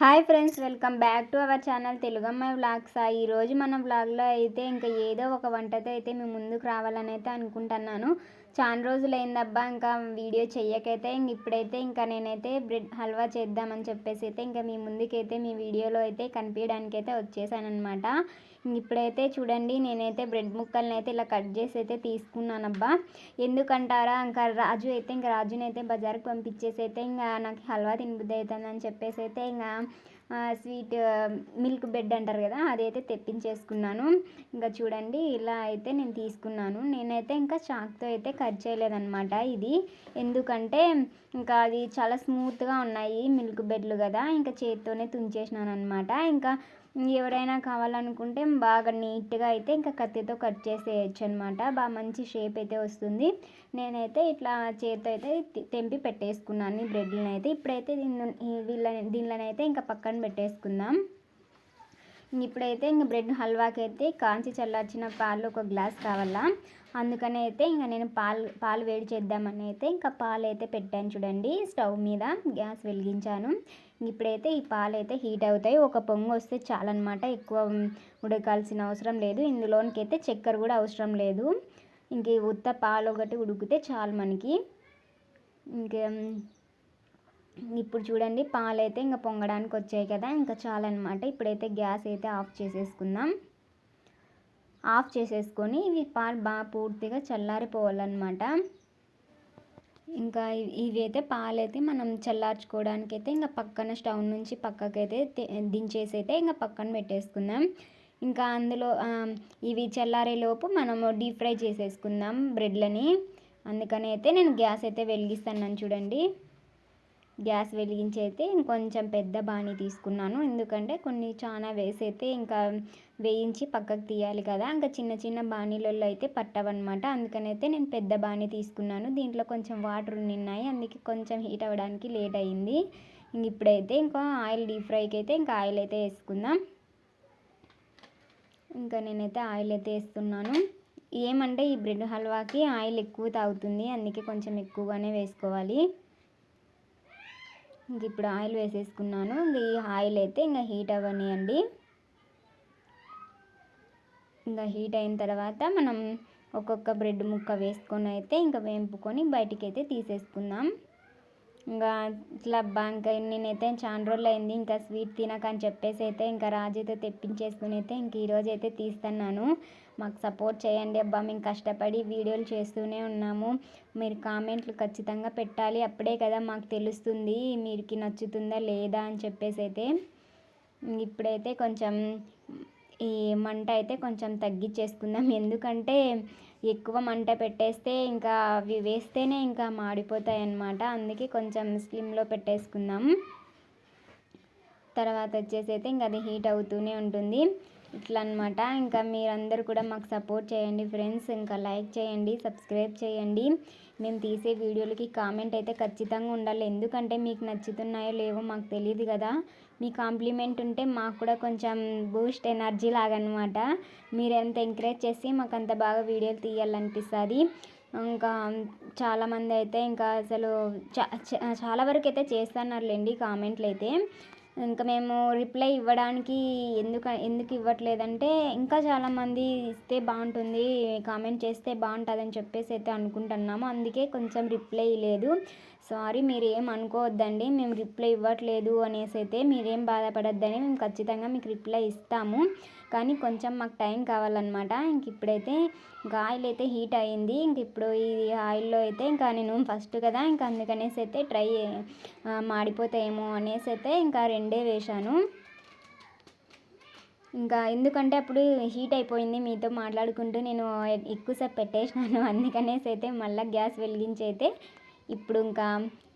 Hi friends welcome back to our channel తెలుగమ్మాయి vlogs. ఈరోజు మన వ్లాగ్లో అయితే ఇంకా ఏదో ఒక వంటతో అయితే మేము ముందుకు రావాలని అయితే అనుకుంటున్నాను. చాలా రోజులు అయిందబ్బా ఇంకా వీడియో చెయ్యకైతే ఇంక ఇప్పుడైతే ఇంకా నేనైతే బ్రెడ్ హల్వా చేద్దామని చెప్పేసి అయితే ఇంకా మీ ముందుకైతే మీ వీడియోలో అయితే కనిపించడానికి అయితే వచ్చేసాను అనమాట ఇప్పుడైతే చూడండి నేనైతే బ్రెడ్ ముక్కల్ని అయితే ఇలా కట్ చేసి అయితే తీసుకున్నానబ్బా. ఎందుకంటారా ఇంకా రాజు అయితే ఇంకా రాజుని అయితే బజార్కి పంపించేసి అయితే ఇంకా నాకు హల్వా తినబుద్ధి అవుతుందని చెప్పేసి అయితే ఇంకా స్వీట్ మిల్క్ బెడ్ అంటారు కదా అదైతే తెప్పించేసుకున్నాను. ఇంకా చూడండి ఇలా అయితే నేను తీసుకున్నాను. నేనైతే ఇంకా చాక్తో అయితే కట్ చేయలేదన్నమాట ఇది. ఎందుకంటే ఇంకా అది చాలా స్మూత్గా ఉన్నాయి మిల్క్ బెడ్లు కదా ఇంకా చేతితోనే తుంచేసినాను అనమాట ఇంకా ఎవరైనా కావాలనుకుంటే బాగా నీట్గా అయితే ఇంకా కత్తితో కట్ చేసేయచ్చు అనమాట బాగా మంచి షేప్ అయితే వస్తుంది. నేనైతే ఇట్లా చేతితో అయితే తెంపి పెట్టేసుకున్నాను ఈ బ్రెడ్లను అయితే ఇప్పుడైతే దీని వీళ్ళ దీనిలోనైతే ఇంకా పక్కన పెట్టేసుకుందాం. ఇప్పుడైతే ఇంక బ్రెడ్ హల్వాకి అయితే కాంచి చల్లార్చిన పాలు ఒక గ్లాస్ కావాలా? అందుకని అయితే ఇంకా నేను పాలు పాలు వేడి చేద్దామని అయితే ఇంకా పాలు అయితే పెట్టాను చూడండి స్టవ్ మీద గ్యాస్ వెలిగించాను. ఇప్పుడైతే ఈ పాలు అయితే హీట్ అవుతాయి. ఒక పొంగు వస్తే చాలన్నమాట. ఎక్కువ ఉడకాల్సిన అవసరం లేదు. ఇందులోనికైతే చక్కెర కూడా అవసరం లేదు. ఇంక ఉత్త పాలు ఒకటి ఉడికితే చాలు మనకి. ఇంకా ఇప్పుడు చూడండి పాలు అయితే ఇంకా పొంగడానికి వచ్చాయి కదా ఇంకా చాలన్నమాట. ఇప్పుడైతే గ్యాస్ అయితే ఆఫ్ చేసేసుకుందాం. ఆఫ్ చేసేసుకొని ఇవి పాలు బాగా పూర్తిగా చల్లారిపోవాలన్నమాట. ఇంకా ఇవి అయితే పాలైతే మనం చల్లార్చుకోవడానికి అయితే ఇంకా పక్కన స్టవ్ నుంచి పక్కకైతే దించేసి అయితే ఇంకా పక్కన పెట్టేసుకుందాం. ఇంకా అందులో ఇవి చల్లారేలోపు మనము డీప్ ఫ్రై చేసేసుకుందాం బ్రెడ్లని. అందుకని అయితే నేను గ్యాస్ అయితే వెలిగిస్తాను చూడండి. గ్యాస్ వెలిగించి అయితే ఇంకొంచెం పెద్ద బాణీ తీసుకున్నాను. ఎందుకంటే కొన్ని చాలా వేసి అయితే ఇంకా వేయించి పక్కకు తీయాలి కదా. ఇంకా చిన్న చిన్న బాణీలలో అయితే పట్టవన్నమాట. అందుకనైతే నేను పెద్ద బాణీ తీసుకున్నాను. దీంట్లో కొంచెం వాటర్ ఉన్నాయి అందుకే కొంచెం హీట్ అవ్వడానికి లేట్ అయింది. ఇంక ఇప్పుడైతే ఇంకా ఆయిల్ డీప్ ఫ్రైకి అయితే ఇంకా ఆయిల్ అయితే వేసుకుందాం. ఇంకా నేనైతే ఆయిల్ అయితే వేస్తున్నాను. ఏమంటే ఈ బ్రెడ్ హల్వాకి ఆయిల్ ఎక్కువ తాగుతుంది. అందుకే కొంచెం ఎక్కువగానే వేసుకోవాలి. ఇంక ఇప్పుడు ఆయిల్ వేసేసుకున్నాను. ఈ ఆయిల్ అయితే ఇంకా హీట్ అవ్వనియండి. ఇంకా హీట్ అయిన తర్వాత మనం ఒక్కొక్క బ్రెడ్ ముక్క వేసుకొని అయితే ఇంకా వేంపుకొని బయటికి అయితే తీసేసుకుందాం. ఇంకా ఇట్లా ఇంకా నేనైతే చాలా రోజులు అయింది ఇంకా స్వీట్ తినక అని చెప్పేసి అయితే ఇంకా రాజుతో తెప్పించేసుకుని అయితే ఇంక ఈరోజు అయితే తీస్తున్నాను. మాకు సపోర్ట్ చేయండి అబ్బా మేము కష్టపడి వీడియోలు చేస్తూనే ఉన్నాము. మీరు కామెంట్లు ఖచ్చితంగా పెట్టాలి అప్పుడే కదా మాకు తెలుస్తుంది మీరికి నచ్చుతుందా లేదా అని చెప్పేసి అయితే. ఇప్పుడైతే కొంచెం ఈ మంట అయితే కొంచెం తగ్గించేసుకుందాం. ఎందుకంటే ఎక్కువ మంట పెట్టేస్తే ఇంకా అవి వేస్తేనే ఇంకా మాడిపోతాయి అన్నమాట అందుకే కొంచెం స్లిమ్లో పెట్టేసుకుందాం. తర్వాత వచ్చేసి అయితే ఇంకా అది హీట్ అవుతూనే ఉంటుంది. ఇట్లా అనమాట ఇంకా మీరందరూ కూడా మాకు సపోర్ట్ చేయండి ఫ్రెండ్స్. ఇంకా లైక్ చేయండి సబ్స్క్రైబ్ చేయండి. మేము తీసే వీడియోలకి కామెంట్ అయితే ఖచ్చితంగా ఉండాలి. ఎందుకంటే మీకు నచ్చుతున్నాయో లేవో మాకు తెలియదు కదా. మీ కాంప్లిమెంట్ ఉంటే మాకు కూడా కొంచెం బూస్ట్ ఎనర్జీ లాగనమాట. మీరు ఎంత ఎంకరేజ్ చేసి మాకు అంత బాగా వీడియోలు తీయాలనిపిస్తుంది. ఇంకా చాలామంది అయితే ఇంకా అసలు చాలా వరకు అయితే చేస్తున్నారులేండి కామెంట్లు అయితే ఇంకా మేము రిప్లై ఇవ్వడానికి ఎందుకు ఎందుకు ఇవ్వట్లేదంటే ఇంకా చాలామంది ఇస్తే బాగుంటుంది కామెంట్ చేస్తే బాగుంటుందని చెప్పేసి అయితే అనుకుంటున్నాము. అందుకే కొంచెం రిప్లై లేదు. సారీ మీరు ఏం అనుకోవద్దండి మేము రిప్లై ఇవ్వట్లేదు అనేసి అయితే మీరేం బాధపడద్దని మేము ఖచ్చితంగా మీకు రిప్లై ఇస్తాము. కానీ కొంచెం మాకు టైం కావాలన్నమాట. ఇంక ఇప్పుడైతే ఇంకా ఆయిల్ అయితే హీట్ అయ్యింది. ఇంక ఇప్పుడు ఈ ఆయిల్లో అయితే ఇంకా నేను ఫస్ట్ కదా ఇంకా అందుకనేసి అయితే ట్రై మాడిపోతాయేమో అనేసి అయితే ఇంకా రెండే వేశాను. ఇంకా ఎందుకంటే అప్పుడు హీట్ అయిపోయింది మీతో మాట్లాడుకుంటూ నేను ఎక్కువసేపు పెట్టేసినాను. అందుకనేసి అయితే మళ్ళీ గ్యాస్ వెలిగించి అయితే ఇప్పుడు ఇంకా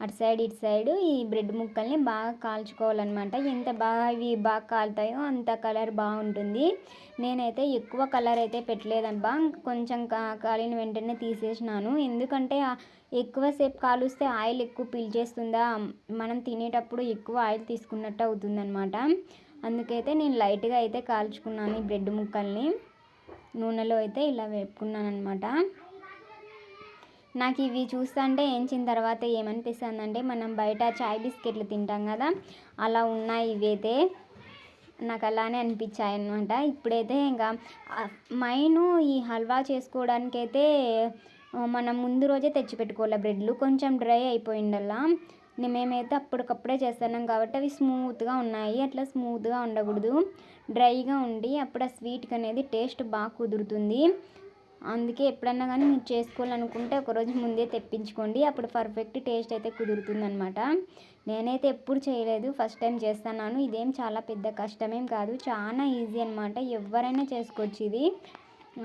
అటు సైడ్ ఇటు సైడ్ ఈ బ్రెడ్ ముక్కల్ని బాగా కాల్చుకోవాలన్నమాట. ఎంత బాగా ఇవి బాగా కాలుతాయో అంత కలర్ బాగుంటుంది. నేనైతే ఎక్కువ కలర్ అయితే పెట్టలేదబ్బా. కొంచెం కాలిన వెంటనే తీసేసినాను. ఎందుకంటే ఎక్కువసేపు కాలుస్తే ఆయిల్ ఎక్కువ పీల్చేస్తుందా? మనం తినేటప్పుడు ఎక్కువ ఆయిల్ తీసుకున్నట్టు అవుతుందన్నమాట. అందుకైతే నేను లైట్గా అయితే కాల్చుకున్నాను ఈ బ్రెడ్ ముక్కల్ని. నూనెలో అయితే ఇలా వేపుకున్నాను అనమాట నాకు ఇవి చూస్తుంటే ఏంచిన తర్వాత ఏమనిపిస్తుంది అంటే మనం బయట చాయ్ బిస్కెట్లు తింటాం కదా అలా ఉన్నాయి ఇవైతే. నాకు అలానే అనిపించాయి అనమాట ఇప్పుడైతే ఇంకా మైను ఈ హల్వా చేసుకోవడానికి అయితే మనం ముందు రోజే తెచ్చిపెట్టుకోవాలి బ్రెడ్లు. కొంచెం డ్రై అయిపోయిండల్లా. మేమైతే అప్పటికప్పుడే చేస్తున్నాం కాబట్టి అవి స్మూత్గా ఉన్నాయి. అట్లా స్మూత్గా ఉండకూడదు. డ్రైగా ఉండి అప్పుడు ఆ స్వీట్కి అనేది టేస్ట్ బాగా కుదురుతుంది. అందుకే ఎప్పుడన్నా కానీ మీరు చేసుకోవాలనుకుంటే ఒకరోజు ముందే తెప్పించుకోండి. అప్పుడు పర్ఫెక్ట్ టేస్ట్ అయితే కుదురుతుందనమాట నేనైతే ఎప్పుడు చేయలేదు. ఫస్ట్ టైం చేస్తున్నాను. ఇదేం చాలా పెద్ద కష్టమేం కాదు. చాలా ఈజీ అనమాట ఎవరైనా చేసుకోవచ్చు ఇది.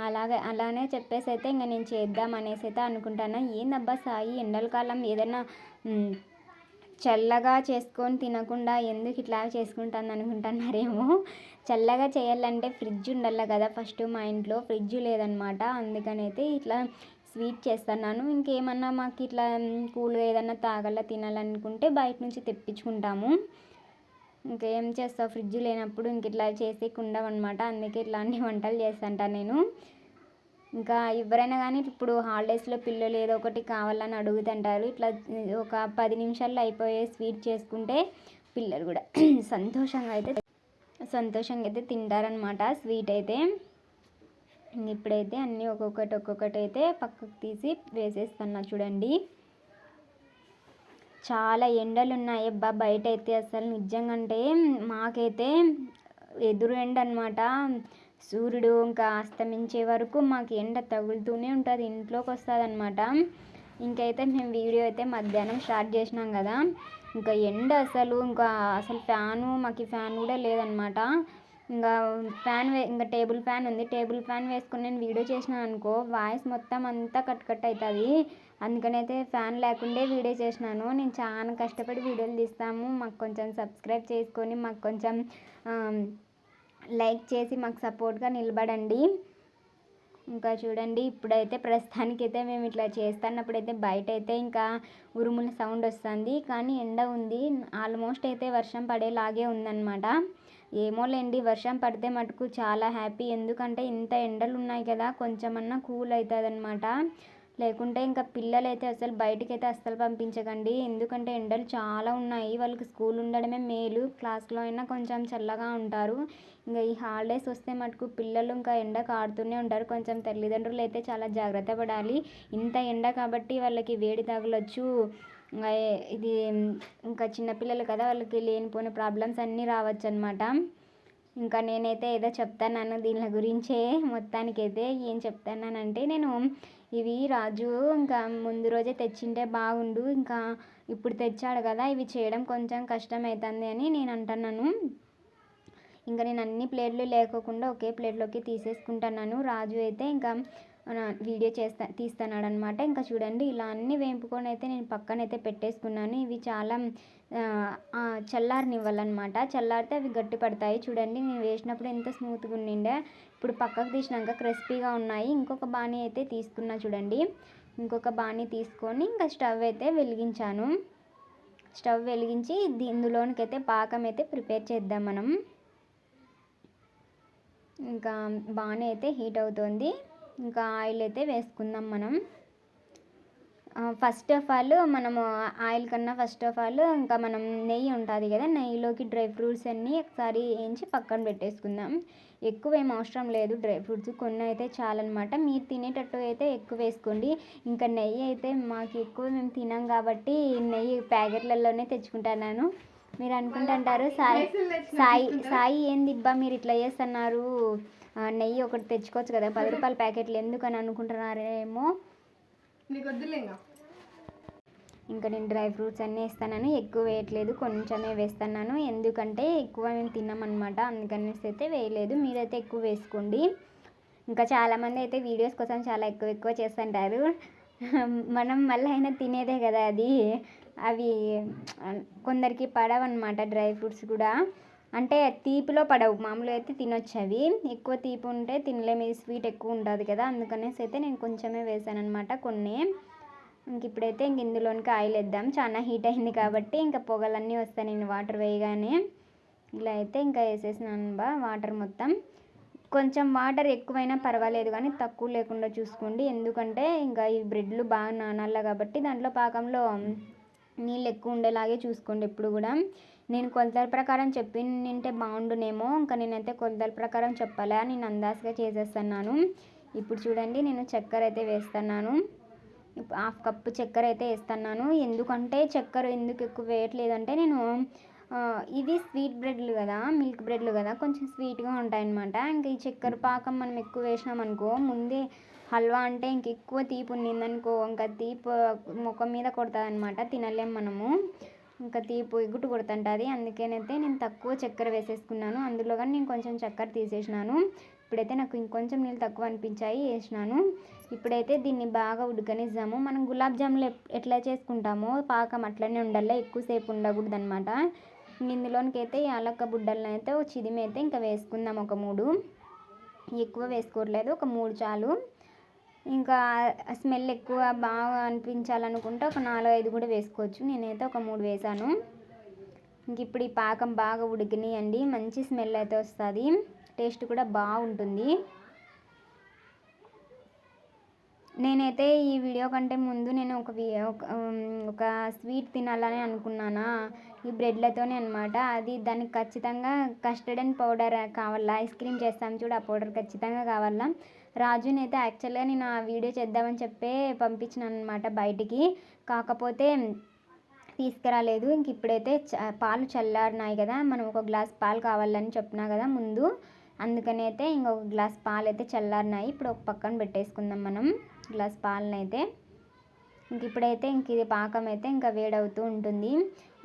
అలాగే అలానే చెప్పేసి అయితే ఇంకా నేను చేద్దాం అనేసి అయితే అనుకుంటాను. ఏందబ్బా సాయి? ఎండల కాలం ఏదైనా చల్లగా చేసుకొని తినకుండా ఎందుకు ఇట్లా చేసుకుంటాను అనుకుంటున్నారేమో. చల్లగా చేయాలంటే ఫ్రిడ్జ్ ఉండాలి కదా ఫస్ట్ మా ఇంట్లో ఫ్రిడ్జ్ లేదనమాట. అందుకనైతే ఇట్లా స్వీట్ చేస్తున్నాను. ఇంకేమన్నా మాకు ఇట్లా కూల్గా ఏదన్నా తాగాల తినాలనుకుంటే బయట నుంచి తెప్పించుకుంటాము. ఇంకేం చేస్తావు? ఫ్రిడ్జ్ లేనప్పుడు ఇంక ఇట్లా చేసేకుండా అనమాట అందుకే ఇట్లాంటి వంటలు చేస్తుంటా నేను. ఇంకా ఎవరైనా కానీ ఇప్పుడు హాలిడేస్లో పిల్లలు ఏదో ఒకటి కావాలని అడుగుతుంటారు. ఇట్లా ఒక పది నిమిషాల్లో అయిపోయే స్వీట్ చేసుకుంటే పిల్లలు కూడా సంతోషంగా అయితే సంతోషంగా అయితే తింటారనమాట స్వీట్ అయితే. ఇప్పుడైతే అన్నీ ఒక్కొక్కటి ఒక్కొక్కటి అయితే పక్కకు తీసి వేసేస్తున్నా చూడండి. చాలా ఎండలు ఉన్నాయి అబ్బా బయట అయితే అసలు నిజంగా అంటే మాకైతే ఎదురు ఎండ అనమాట సూర్యుడు ఇంకా అస్తమించే వరకు మాకు ఎండ తగులుతూనే ఉంటుంది ఇంట్లోకి వస్తుంది అనమాట ఇంకైతే మేము వీడియో అయితే మధ్యాహ్నం స్టార్ట్ చేసినాం కదా. ఇంకా ఎండ అసలు ఇంకా అసలు ఫ్యాను మాకు ఫ్యాన్ కూడా లేదనమాట. ఇంకా ఫ్యాన్ వే ఇంకా టేబుల్ ఫ్యాన్ ఉంది. టేబుల్ ఫ్యాన్ వేసుకుని నేను వీడియో చేసినాను అనుకో వాయిస్ మొత్తం అంతా కట్ కట్ అవుతుంది అందుకనైతే ఫ్యాన్ లేకుండే వీడియో చేసినాను. నేను చాలా కష్టపడి వీడియోలు తీస్తాము. మాకు కొంచెం సబ్స్క్రైబ్ చేసుకొని మాకు కొంచెం లైక్ చేసి మాకు సపోర్ట్గా నిలబడండి. ఇంకా చూడండి ఇప్పుడైతే ప్రస్తుతానికైతే మేము ఇట్లా చేస్తున్నప్పుడైతే బయట అయితే ఇంకా ఉరుముల సౌండ్ వస్తుంది. కానీ ఎండ ఉంది. ఆల్మోస్ట్ అయితే వర్షం పడేలాగే ఉందన్నమాట. ఏమోలేండి వర్షం పడితే మటుకు చాలా హ్యాపీ. ఎందుకంటే ఇంత ఎండలు ఉన్నాయి కదా కొంచెమన్నా కూల్ అవుతుంది అనమాట లేకుంటే ఇంకా పిల్లలైతే అసలు బయటికి అయితే అస్సలు పంపించకండి. ఎందుకంటే ఎండలు చాలా ఉన్నాయి. వాళ్ళకి స్కూల్ ఉండడమే మేలు. క్లాస్లో అయినా కొంచెం చల్లగా ఉంటారు. ఇంకా ఈ హాలిడేస్ వస్తే మటుకు పిల్లలు ఇంకా ఎండకు ఆడుతూనే ఉంటారు. కొంచెం తల్లిదండ్రులు అయితే చాలా జాగ్రత్త పడాలి. ఇంత ఎండ కాబట్టి వాళ్ళకి వేడి తగలొచ్చు. ఇది ఇంకా చిన్నపిల్లలు కదా వాళ్ళకి లేనిపోయిన ప్రాబ్లమ్స్ అన్నీ రావచ్చు అనమాట ఇంకా నేనైతే ఏదో చెప్తాను దీని గురించే. మొత్తానికైతే ఏం చెప్తానంటే నేను ఇవి రాజు ఇంకా ముందు రోజే తెచ్చింటే బాగుండు. ఇంకా ఇప్పుడు తెచ్చాడు కదా ఇవి చేయడం కొంచెం కష్టం అవుతుంది అని నేను అంటున్నాను. ఇంకా నేను అన్ని ప్లేట్లు లేకోకుండా ఒకే ప్లేట్లోకి తీసేసుకుంటున్నాను. రాజు అయితే ఇంకా వీడియో చేస్తా తీస్తున్నాడనమాట ఇంకా చూడండి ఇలా అన్నీ వేంపుకొని అయితే నేను పక్కనైతే పెట్టేసుకున్నాను. ఇవి చాలా చల్లారనివ్వాలన్నమాట. చల్లారితే అవి గట్టి పడతాయి. చూడండి నేను వేసినప్పుడు ఎంత స్మూత్గా ఉండిండే. ఇప్పుడు పక్కకు తీసినాక క్రిస్పీగా ఉన్నాయి. ఇంకొక బాణీ అయితే తీసుకున్నా చూడండి. ఇంకొక బాణీ తీసుకొని ఇంకా స్టవ్ అయితే వెలిగించాను. స్టవ్ వెలిగించి ఇందులోనికి అయితే పాకం అయితే ప్రిపేర్ చేద్దాం మనం. ఇంకా బాగానే అయితే హీట్ అవుతుంది. ఇంకా ఆయిల్ అయితే వేసుకుందాం మనం. ఫస్ట్ ఆఫ్ ఆల్ మనము ఆయిల్ కన్నా ఫస్ట్ ఆఫ్ ఆల్ ఇంకా మనం నెయ్యి ఉంటుంది కదా నెయ్యిలోకి డ్రై ఫ్రూట్స్ అన్నీ ఒకసారి వేయించి పక్కన పెట్టేసుకుందాం. ఎక్కువ ఏం అవసరం లేదు డ్రై ఫ్రూట్స్ కొన్ని అయితే చాలన్నమాట. మీరు తినేటట్టు అయితే ఎక్కువ వేసుకోండి. ఇంకా నెయ్యి అయితే మాకు ఎక్కువ మేము తినాం కాబట్టి నెయ్యి ప్యాకెట్లలోనే తెచ్చుకుంటాను మీరు అనుకుంటుంటారు సాయి సాయి సాయి ఏంది ఇబ్బా మీరు ఇట్లా చేస్తున్నారు? నెయ్యి ఒకటి తెచ్చుకోవచ్చు కదా. పది రూపాయల ప్యాకెట్లు ఎందుకు అని అనుకుంటున్నారేమో ఇంకా నేను డ్రై ఫ్రూట్స్ అన్నీ వేస్తానని ఎక్కువ వేయట్లేదు. కొంచెమే వేస్తున్నాను. ఎందుకంటే ఎక్కువ మేము తిన్నామన్నమాట అందుకనేసి అయితే వేయలేదు. మీరైతే ఎక్కువ వేసుకోండి. ఇంకా చాలామంది అయితే వీడియోస్ కోసం చాలా ఎక్కువ ఎక్కువ చేస్తుంటారు. మనం మళ్ళీ అయినా తినేదే కదా అది. అవి కొందరికి పడవన్నమాట డ్రై ఫ్రూట్స్ కూడా. అంటే తీపిలో పడవు మామూలుగా అయితే తినొచ్చు అవి ఎక్కువ తీపి ఉంటే తినలేము ఇది స్వీట్ ఎక్కువ ఉంటుంది కదా అందుకనేసి అయితే నేను కొంచెమే వేసాను అనమాట కొన్ని. ఇంక ఇప్పుడైతే ఇంక ఇందులోనికి ఆయిల్ వేద్దాం. చాలా హీట్ అయింది కాబట్టి ఇంకా పొగలన్నీ వస్తాయి నేను వాటర్ వేయగానే. ఇలా అయితే ఇంకా వేసేసినాను బా వాటర్ మొత్తం. కొంచెం వాటర్ ఎక్కువైనా పర్వాలేదు కానీ తక్కువ లేకుండా చూసుకోండి. ఎందుకంటే ఇంకా ఈ బ్రెడ్లు బాగా నానాల కాబట్టి దాంట్లో పాకంలో నీళ్ళు ఎక్కువ ఉండేలాగే చూసుకోండి ఎప్పుడు కూడా. నేను కొలతల ప్రకారం చెప్పి నింటే బాగుండునేమో ఇంకా నేనైతే కొలతల ప్రకారం చెప్పాలా? నేను అందాజుగా చేసేస్తున్నాను. ఇప్పుడు చూడండి నేను చక్కెర అయితే వేస్తున్నాను హాఫ్ కప్పు చక్కెర అయితే వేస్తున్నాను. ఎందుకంటే చక్కెర ఎందుకు ఎక్కువ వేయట్లేదంటే నేను ఇవి స్వీట్ బ్రెడ్లు కదా మిల్క్ బ్రెడ్లు కదా కొంచెం స్వీట్గా ఉంటాయన్నమాట. ఇంకా ఈ చక్కెర పాకం మనం ఎక్కువ వేసినాం అనుకో ముందే హల్వా అంటే ఇంక ఎక్కువ తీపి ఉన్నిందనుకో ఇంకా తీపి ముఖం మీద కొడుతుంది అనమాట తినలేం మనము. ఇంకా తీపి ఎగుటు కొడుతుంటుంది. అందుకేనైతే నేను తక్కువ చక్కెర వేసేసుకున్నాను. అందులో కానీ నేను కొంచెం చక్కెర తీసేసినాను. ఇప్పుడైతే నాకు ఇంకొంచెం నీళ్ళు తక్కువ అనిపించాయి వేసినాను. ఇప్పుడైతే దీన్ని బాగా ఉడకనిద్దాము. మనం గులాబ్ జాములు ఎట్లా చేసుకుంటామో పాకం అట్లనే ఉండాలి. ఎక్కువసేపు ఉండకూడదు అనమాట ఇందులోనికి అయితే యాలక్క బుడ్డలను అయితే చిదిమి అయితే ఇంకా వేసుకుందాం ఒక మూడు. ఎక్కువ వేసుకోవట్లేదు. ఒక మూడు చాలు. ఇంకా స్మెల్ ఎక్కువ బాగా అనిపించాలనుకుంటే ఒక నాలుగు ఐదు కూడా వేసుకోవచ్చు. నేనైతే ఒక మూడు వేసాను. ఇంక ఇప్పుడు ఈ పాకం బాగా ఉడికినాయండి. మంచి స్మెల్ అయితే వస్తుంది. టేస్ట్ కూడా బాగుంటుంది. నేనైతే ఈ వీడియో కంటే ముందు నేను ఒక ఒక స్వీట్ తినాలని అనుకున్నానా? ఈ బ్రెడ్లతోనే అనమాట అది దానికి ఖచ్చితంగా కస్టర్డ్ అండ్ పౌడర్ కావాలా? ఐస్ క్రీమ్ చేస్తాం చూడు ఆ పౌడర్ ఖచ్చితంగా కావాలా? రాజునైతే యాక్చువల్గా నేను ఆ వీడియో చేద్దామని చెప్పే పంపించినాను అనమాట బయటికి. కాకపోతే తీసుకురాలేదు. ఇంక ఇప్పుడైతే పాలు చల్లారినాయి కదా. మనం ఒక గ్లాస్ పాలు కావాలని చెప్పినా కదా ముందు. అందుకని అయితే ఇంకొక గ్లాస్ పాలు అయితే చల్లారినాయి. ఇప్పుడు ఒక పక్కన పెట్టేసుకుందాం మనం గ్లాస్ పాలనైతే. ఇంక ఇప్పుడైతే ఇంక ఇది పాకం అయితే ఇంకా వేడవుతూ ఉంటుంది.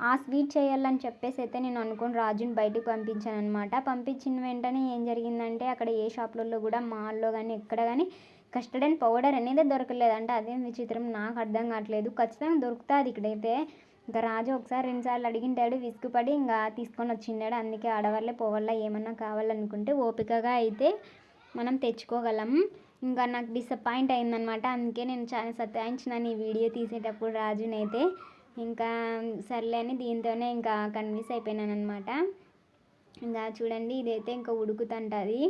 ఆ స్వీట్ చేయాలని చెప్పేసి అయితే నేను అనుకుని రాజుని బయటికి పంపించాను అనమాట పంపించిన వెంటనే ఏం జరిగిందంటే అక్కడ ఏ షాప్లలో కూడా మాల్లో కానీ ఎక్కడ కానీ కస్టర్డ్ అండ్ పౌడర్ అనేది దొరకలేదంటే అదేం విచిత్రం నాకు అర్థం కావట్లేదు. ఖచ్చితంగా దొరుకుతుంది ఇక్కడైతే. ఇంకా రాజు ఒకసారి రెండుసార్లు అడిగింటాడు విసుగుపడి ఇంకా తీసుకొని వచ్చిండాడు. అందుకే ఆడవాళ్ళే పోవాల ఏమన్నా కావాలనుకుంటే ఓపికగా అయితే మనం తెచ్చుకోగలం. ఇంకా నాకు డిసప్పాయింట్ అయిందనమాట అందుకే నేను చాలా సతాయించిన ఈ వీడియో తీసేటప్పుడు రాజునైతే. ఇంకా సర్లే అని దీంతోనే ఇంకా కన్విన్స్ అయిపోయినాను అనమాట ఇంకా చూడండి ఇదైతే ఇంకా ఉడుకుతుంటుంది.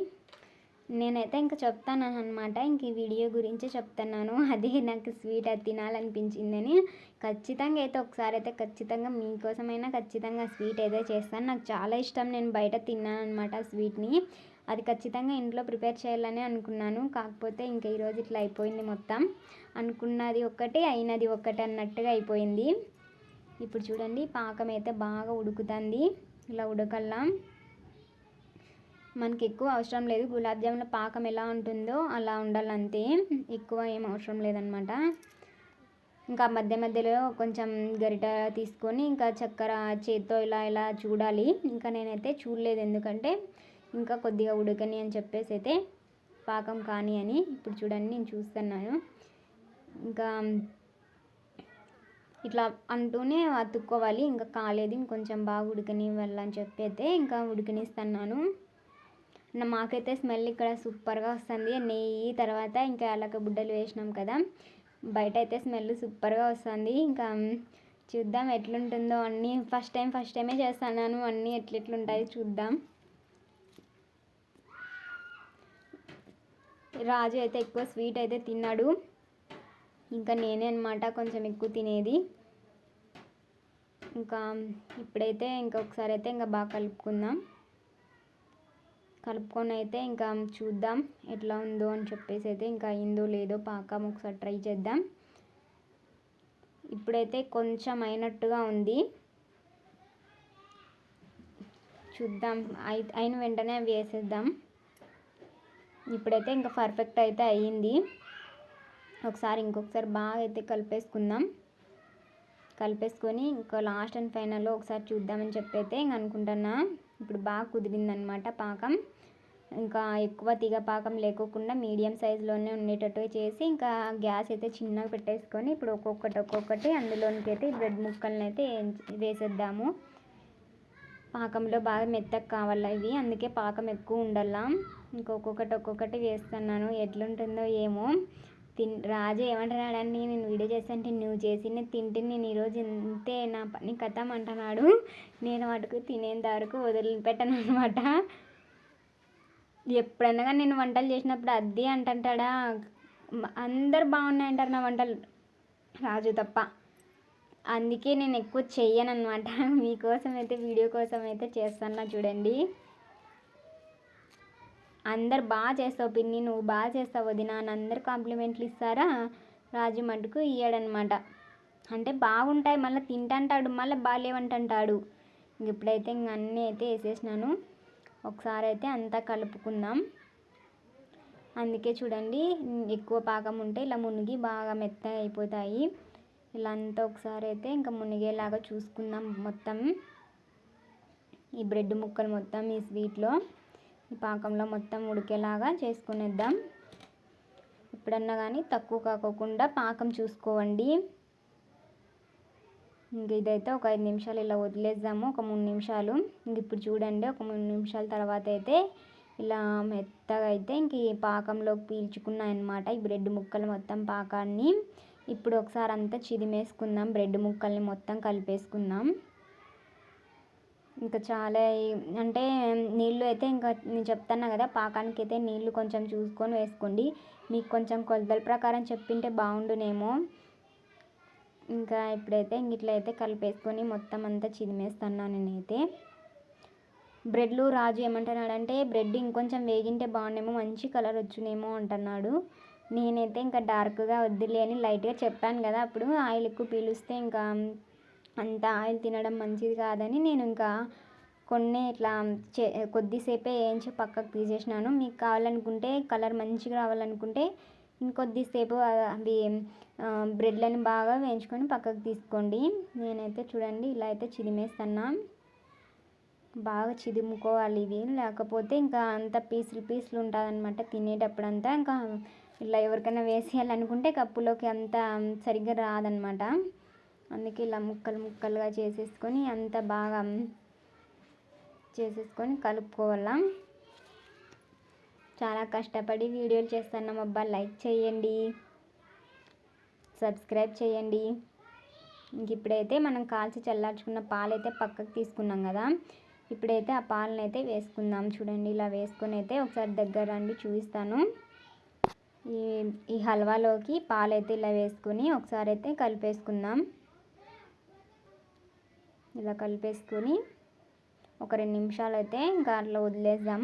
నేనైతే ఇంకా చెప్తాను అనమాట ఇంక ఈ వీడియో గురించి చెప్తున్నాను. అదే నాకు స్వీట్ అది తినాలనిపించిందని. ఖచ్చితంగా అయితే ఒకసారి అయితే ఖచ్చితంగా మీకోసమైనా ఖచ్చితంగా స్వీట్ అయితే చేస్తాను. నాకు చాలా ఇష్టం నేను బయట తిన్నాను అనమాట స్వీట్ని అది ఖచ్చితంగా ఇంట్లో ప్రిపేర్ చేయాలని అనుకున్నాను. కాకపోతే ఇంకా ఈరోజు ఇట్లా అయిపోయింది మొత్తం. అనుకున్నది ఒక్కటి అయినది ఒక్కటి అన్నట్టుగా అయిపోయింది. ఇప్పుడు చూడండి పాకం అయితే బాగా ఉడుకుతుంది. ఇలా ఉడకల్లా మనకి ఎక్కువ అవసరం లేదు. గులాబ్ జాముల పాకం ఎలా ఉంటుందో అలా ఉండాలంతే. ఎక్కువ ఏం అవసరం లేదనమాట. ఇంకా మధ్య మధ్యలో కొంచెం గరిట తీసుకొని ఇంకా చక్కెర చేత్తో ఇలా ఇలా చూడాలి. ఇంకా నేనైతే చూడలేదు. ఎందుకంటే ఇంకా కొద్దిగా ఉడకని అని చెప్పేసి అయితే పాకం కానీ అని ఇప్పుడు చూడండి నేను చూస్తున్నాను. ఇంకా ఇట్లా అంటూనే అతుక్కోవాలి. ఇంకా కాలేదు. ఇంకొంచెం బాగా ఉడకని వెళ్ళని చెప్పి అయితే ఇంకా ఉడికినిస్తున్నాను. మాకైతే స్మెల్ ఇక్కడ సూపర్గా వస్తుంది. నెయ్యి తర్వాత ఇంకా యాలక బుడ్డలు వేసినాం కదా. బయట అయితే స్మెల్ సూపర్గా వస్తుంది. ఇంకా చూద్దాం ఎట్లుంటుందో అన్నీ. ఫస్ట్ టైం ఫస్ట్ టైమే చేస్తున్నాను. అన్నీ ఎట్లెట్లుంటాయి చూద్దాం. రాజు అయితే ఎక్కువ స్వీట్ అయితే తిన్నాడు. ఇంకా నేనే అనమాట కొంచెం ఎక్కువ తినేది. ఇంకా ఇప్పుడైతే ఇంకొకసారి అయితే ఇంకా బాగా కలుపుకుందాం. కలుపుకొని అయితే ఇంకా చూద్దాం ఎట్లా ఉందో అని చెప్పేసి అయితే ఇంకా అయిందో లేదో పాకం ఒకసారి ట్రై చేద్దాం. ఇప్పుడైతే కొంచెం అయినట్టుగా ఉంది. చూద్దాం. అయిన వెంటనే వేసేద్దాం. ఇప్పుడైతే ఇంకా పర్ఫెక్ట్ అయితే అయ్యింది. ఒకసారి ఇంకొకసారి బాగా అయితే కలిపేసుకుందాం. కలిపేసుకొని ఇంకా లాస్ట్ అండ్ ఫైనల్లో ఒకసారి చూద్దామని చెప్పి అయితే ఇంక అనుకుంటున్నా. ఇప్పుడు బాగా కుదిరిందనమాట పాకం. ఇంకా ఎక్కువ తీగ పాకం లేకోకుండా మీడియం సైజులోనే ఉండేటట్టు చేసి ఇంకా గ్యాస్ అయితే చిన్నగా పెట్టేసుకొని ఇప్పుడు ఒక్కొక్కటి ఒక్కొక్కటి అందులోనికి అయితే బ్రెడ్ ముక్కలను అయితే వేసేద్దాము. పాకంలో బాగా మెత్తగా కావాలా ఇవి? అందుకే పాకం ఎక్కువ ఉండాలా. ఇంకొక్కొక్కటి ఒక్కొక్కటి వేస్తున్నాను. ఎట్లుంటుందో ఏమో. తిన్ రాజు ఏమంటున్నాడని నేను వీడియో చేస్తాంటే నువ్వు చేసి నేను తింటే నేను ఈరోజు ఇంతే నా పని కథం అంటున్నాడు. నేను వాటికి తినేంత వరకు వదిలిపెట్టను అనమాట ఎప్పుడన్నా కానీ నేను వంటలు చేసినప్పుడు అది అంటుంటాడా? అందరు బాగున్నాయి అంటారు నా వంటలు. రాజు తప్ప. అందుకే నేను ఎక్కువ చెయ్యను అనమాట మీకోసం అయితే వీడియో కోసం అయితే చేస్తున్నా చూడండి. అందరు బాగా చేస్తావు పిన్ని నువ్వు బాగా చేస్తావు వదిన అని అందరు కాంప్లిమెంట్లు ఇస్తారా? రాజు మటుకు ఇయ్యాడనమాట అంటే బాగుంటాయి మళ్ళీ తింటంటాడు మళ్ళీ బాగాలేవంటుంటాడు. ఇప్పుడైతే ఇంక అన్నీ అయితే వేసేసినాను. ఒకసారి అయితే అంతా కలుపుకుందాం. అందుకే చూడండి ఎక్కువ పాకం ఉంటే ఇలా మునిగి బాగా మెత్తగా అయిపోతాయి. ఇలా అంతా ఒకసారి అయితే ఇంకా మునిగేలాగా చూసుకుందాం మొత్తం. ఈ బ్రెడ్ ముక్కలు మొత్తం ఈ స్వీట్లో ఈ పాకంలో మొత్తం ఉడికేలాగా చేసుకునేద్దాం. ఎప్పుడన్నా కానీ తక్కువ కాకోకుండా పాకం చూసుకోవండి ఇంక ఇదైతే ఒక ఐదు నిమిషాలు ఇలా వదిలేద్దాము ఒక మూడు నిమిషాలు. ఇంక ఇప్పుడు చూడండి ఒక మూడు నిమిషాల తర్వాత అయితే ఇలా మెత్తగా అయితే ఇంక ఈ పాకంలోకి పీల్చుకున్నాయన్నమాట ఈ బ్రెడ్ ముక్కలు మొత్తం పాకాన్ని. ఇప్పుడు ఒకసారి అంతా చిదిమేసుకుందాం. బ్రెడ్ ముక్కల్ని మొత్తం కలిపేసుకుందాం. ఇంకా చాలా అంటే నీళ్ళు అయితే ఇంకా నేను చెప్తాను కదా పాకానికి అయితే నీళ్ళు కొంచెం చూసుకొని వేసుకోండి. మీకు కొంచెం కొలతల ప్రకారం చెప్పింటే బాగుండునేమో. ఇంకా ఇప్పుడైతే ఇట్లయితే కలిపేసుకొని మొత్తం అంతా చిదిమేస్తున్నాను నేనైతే. బ్రెడ్లు రాజు ఏమంటున్నాడంటే బ్రెడ్ ఇంకొంచెం వేగింటే బాగుండేమో మంచి కలర్ వచ్చునేమో అంటున్నాడు. నేనైతే ఇంకా డార్క్గా వద్దులే అని లైట్గా చెప్పాను కదా అప్పుడు ఆయిల్ ఎక్కువ పీలుస్తే ఇంకా అంత ఆయిల్ తినడం మంచిది కాదని నేను ఇంకా కొన్ని ఇట్లా చే కొద్దిసేపే వేయించి పక్కకు తీసేసినాను. మీకు కావాలనుకుంటే కలర్ మంచిగా రావాలనుకుంటే ఇంకొద్దిసేపు అవి బ్రెడ్లను బాగా వేయించుకొని పక్కకు తీసుకోండి. నేనైతే చూడండి ఇలా అయితే చిదిమేస్తున్నా. బాగా చిదుముకోవాలి ఇవి. లేకపోతే ఇంకా అంత పీసులు పీసులు ఉంటుంది అనమాట తినేటప్పుడు అంతా ఇంకా ఇలా ఎవరికైనా వేసేయాలనుకుంటే కప్పులోకి అంత సరిగ్గా రాదనమాట అందుకే ఇలా ముక్కలు ముక్కలుగా చేసేసుకొని అంత బాగా చేసేసుకొని కలుపుకోవాలా. చాలా కష్టపడి వీడియోలు చేస్తున్నాం అబ్బా లైక్ చేయండి సబ్స్క్రైబ్ చేయండి. ఇంక ఇప్పుడైతే మనం కాల్చి చల్లార్చుకున్న పాలైతే పక్కకు తీసుకున్నాం కదా. ఇప్పుడైతే ఆ పాలనైతే వేసుకుందాం. చూడండి ఇలా వేసుకొని అయితే ఒకసారి దగ్గర రండి చూపిస్తాను. ఈ ఈ హల్వాలోకి పాలైతే ఇలా వేసుకుని ఒకసారి అయితే కలిపేసుకుందాం. ఇలా కలిపేసుకొని ఒక రెండు నిమిషాలు అయితే ఇంకా అట్లా వదిలేద్దాం.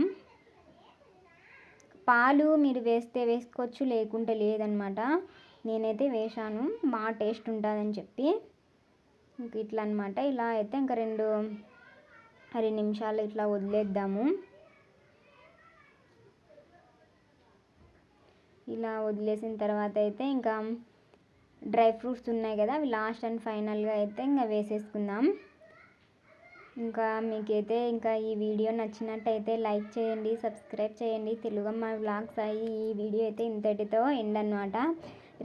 పాలు మీరు వేస్తే వేసుకోవచ్చు లేకుంటే లేదనమాట. నేనైతే వేశాను మా టేస్ట్ ఉంటుందని చెప్పి. ఇంక ఇట్లా అనమాట ఇలా అయితే ఇంకా రెండు రెండు నిమిషాలు ఇట్లా వదిలేద్దాము. ఇలా వదిలేసిన తర్వాత అయితే ఇంకా డ్రై ఫ్రూట్స్ ఉన్నాయి కదా అవి లాస్ట్ అండ్ ఫైనల్గా అయితే ఇంకా వేసేసుకుందాం. ఇంకా మీకైతే ఇంకా ఈ వీడియో నచ్చినట్టయితే లైక్ చేయండి సబ్స్క్రైబ్ చేయండి. తెలుగమ్మ వ్లాగ్స్ అయ్యి ఈ వీడియో అయితే ఇంతటితో ఎండ్ అనమాట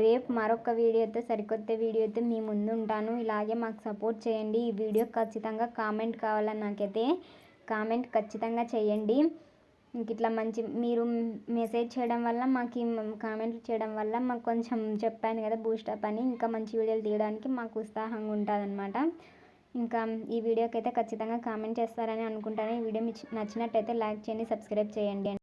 రేపు మరొక వీడియోతో సరికొత్త వీడియోతో మీ ముందు ఉంటాను. ఇలాగే మాకు సపోర్ట్ చేయండి. ఈ వీడియో ఖచ్చితంగా కామెంట్ కావాలని నాకైతే కామెంట్ ఖచ్చితంగా చేయండి. ఇంక ఇట్లా మంచి మీరు మెసేజ్ చేయడం వల్ల మాకు కామెంట్ చేయడం వల్ల మాకు కొంచెం చెప్పాను కదా బూస్ట్ అప్ అని ఇంకా మంచి వీడియోలు తీయడానికి మాకు ఉత్సాహంగా ఉంటుంది ఇంకా ఈ వీడియోకి అయితే ఖచ్చితంగా కామెంట్ చేస్తారని అనుకుంటాను. ఈ వీడియో నచ్చినట్టయితే లైక్ చేయండి సబ్స్క్రైబ్ చేయండి